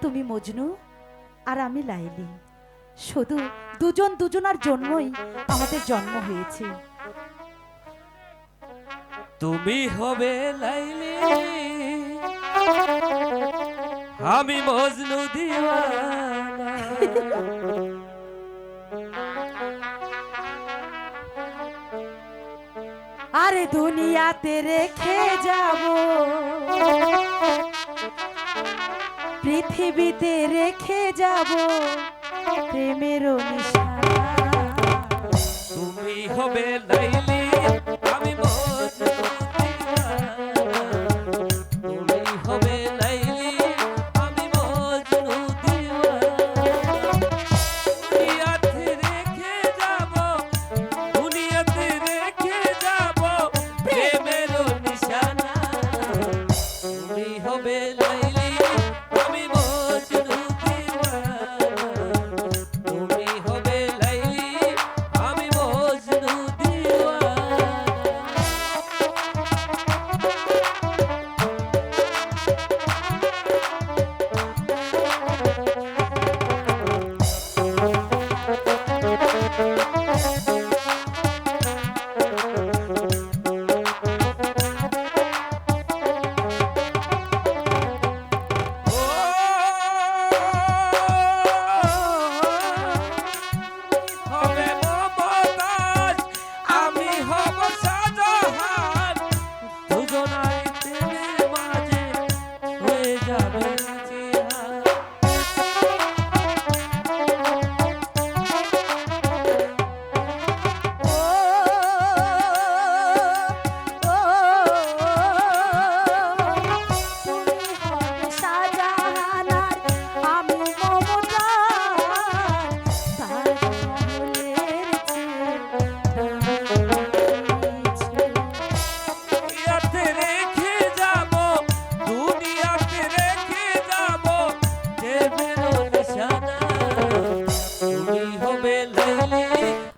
তুমি মজনু আর আমি লাইলি। শুধু দুজন দুজনার জন্মই আমাদের জন্ম হয়েছে। তুমি হবে লাইলি। আমি মজনু আরে দুনিয়াতে রেখে যাব। পৃথিবীতে রেখে যাব প্রেমের নিশানা। তুমি হবে লাইলি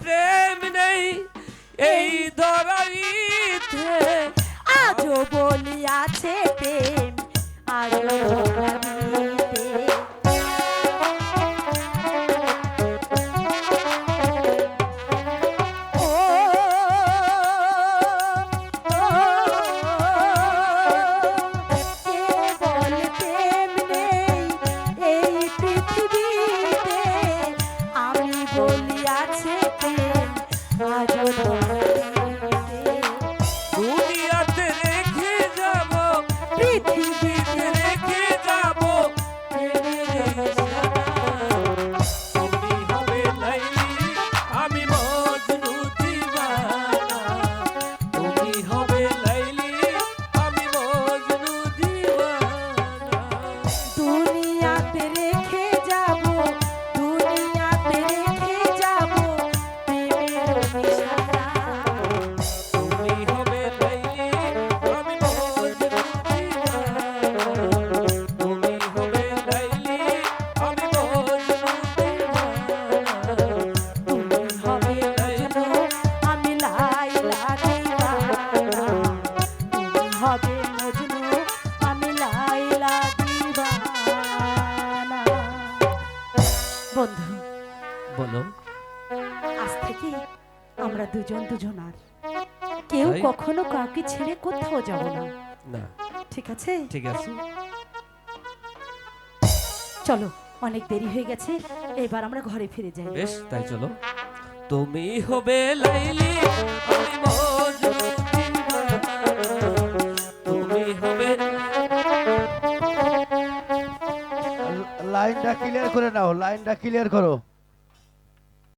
প্রেম নেই এই থেকে আমরা দুজন দুজন আর কেউ কখনো কাউকে ছেড়ে কোথাও যাব না। না। ঠিক আছে? ঠিক আছে। চলো অনেক দেরি হয়ে গেছে এবার আমরা ঘরে ফিরে যাই। বেশ তাই চলো। তুমি হবে লাইলি আমি মজনু তুমি হবে লাইনটা ক্লিয়ার করে নাও লাইনটা ক্লিয়ার করো।